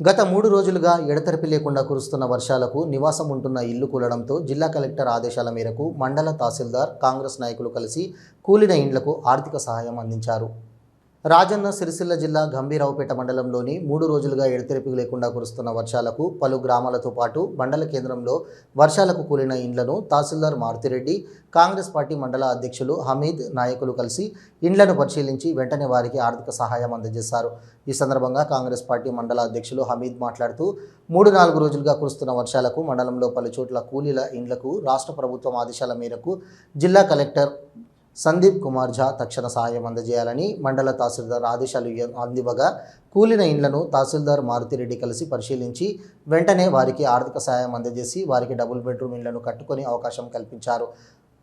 గత మూడు రోజులుగా ఎడతెరిపి లేకుండా కురుస్తున్న వర్షాలకు నివాసం ఉంటున్న ఇల్లు కూలడంతో జిల్లా కలెక్టర్ ఆదేశాల మేరకు మండల తహసీల్దార్ కాంగ్రెస్ నాయకులు కలిసి కూలిన ఇండ్లకు ఆర్థిక సహాయం అందించారు. రాజన్న సిరిసిల్ల జిల్లా గంభీరావుపేట మండలంలోని మూడు రోజులుగా ఎడతెరిపి లేకుండా కురుస్తున్న వర్షాలకు పలు గ్రామాలతో పాటు మండల కేంద్రంలో వర్షాలకు కూలిన ఇండ్లను తహసీల్దార్ మారుతిరెడ్డి కాంగ్రెస్ పార్టీ మండల అధ్యక్షులు హమీద్ నాయకులు కలిసి ఇండ్లను పరిశీలించి వెంటనే వారికి ఆర్థిక సహాయం అందజేశారు. ఈ సందర్భంగా కాంగ్రెస్ పార్టీ మండల అధ్యక్షులు హమీద్ మాట్లాడుతూ మూడు నాలుగు రోజులుగా కురుస్తున్న వర్షాలకు మండలంలో పలు చోట్ల కూలీల ఇండ్లకు రాష్ట్ర ప్రభుత్వం ఆదేశాల మేరకు జిల్లా కలెక్టర్ సందీప్ కుమార్ ఝా తక్షణ సహాయం అందజేయాలని మండల తహసీల్దార్ ఆదేశాలు అందివ్వగా కూలిన ఇండ్లను తహసీల్దార్ మారుతిరెడ్డి కలిసి పరిశీలించి వెంటనే వారికి ఆర్థిక సహాయం అందజేసి వారికి డబుల్ బెడ్రూమ్ ఇండ్లను కట్టుకొని అవకాశం కల్పించారు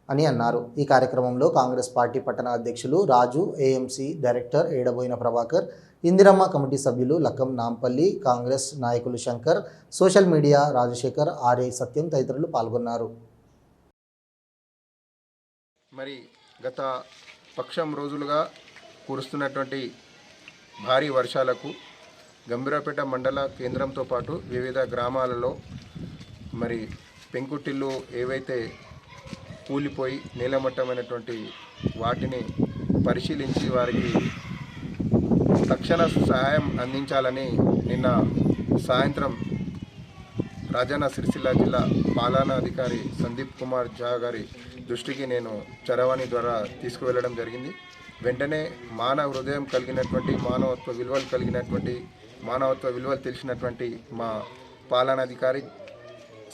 అని అన్నారు. ఈ కార్యక్రమంలో కాంగ్రెస్ పార్టీ పట్టణ అధ్యక్షులు Raju AMC director Edaboina Prabhakar Indiramma committee సభ్యులు లక్కం నాంపల్లి కాంగ్రెస్ నాయకులు Shankar social media Rajasekhar RA Satyam తదితరులు పాల్గొన్నారు. మరి గత పక్షం రోజులుగా కురుస్తున్నటువంటి భారీ వర్షాలకు గంభీరపేట మండల కేంద్రంతో పాటు వివిధ గ్రామాలలో మరి పెంకుటిల్లు ఏవైతే కూలిపోయి నీలమట్టమైనటువంటి వాటిని పరిశీలించి వారికి తక్షణ సహాయం అందించాలని నిన్న సాయంత్రం రాజన్న సిరిసిల్ల జిల్లా పాలనా అధికారి సందీప్ కుమార్ ఝా గారి దృష్టికి నేను చరవాణి ద్వారా తీసుకువెళ్ళడం జరిగింది. వెంటనే మానవ హృదయం కలిగినటువంటి మానవత్వ విలువలు కలిగినటువంటి మానవత్వ విలువలు తెలిసినటువంటి మా పాలనాధికారి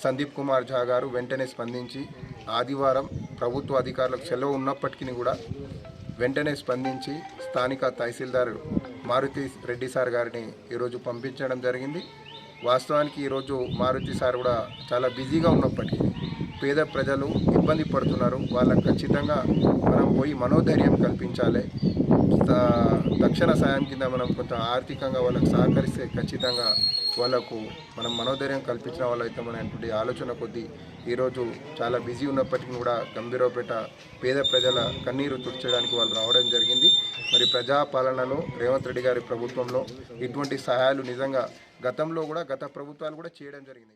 సందీప్ కుమార్ ఝా గారు వెంటనే స్పందించి ఆదివారం ప్రభుత్వ అధికారులకు సెలవు ఉన్నప్పటికీ కూడా వెంటనే స్పందించి స్థానిక తహసీల్దార్ మారుతి రెడ్డి సార్ గారిని ఈరోజు పంపించడం జరిగింది. వాస్తవానికి ఈరోజు మారుతి సార్ కూడా చాలా బిజీగా ఉన్నప్పటికీ పేద ప్రజలు ఇబ్బంది పడుతున్నారు. వాళ్ళకు ఖచ్చితంగా మనం పోయి మనోధైర్యం కల్పించాలి. తక్షణ సాయం కింద మనం కొంచెం ఆర్థికంగా వాళ్ళకు సహకరిస్తే ఖచ్చితంగా వాళ్ళకు మనం మనోధైర్యం కల్పించిన వాళ్ళైతే మనటువంటి ఆలోచన కొద్దీ ఈరోజు చాలా బిజీ ఉన్నప్పటికీ కూడా గంభీరపేట పేద ప్రజల కన్నీరు తుడ్చడానికి వాళ్ళు రావడం జరిగింది. మరి ప్రజాపాలనలో రేవంత్ రెడ్డి గారి ప్రభుత్వంలో ఇటువంటి సహాయాలు నిజంగా గతంలో కూడా గత ప్రభుత్వాలు కూడా చేయడం జరిగింది.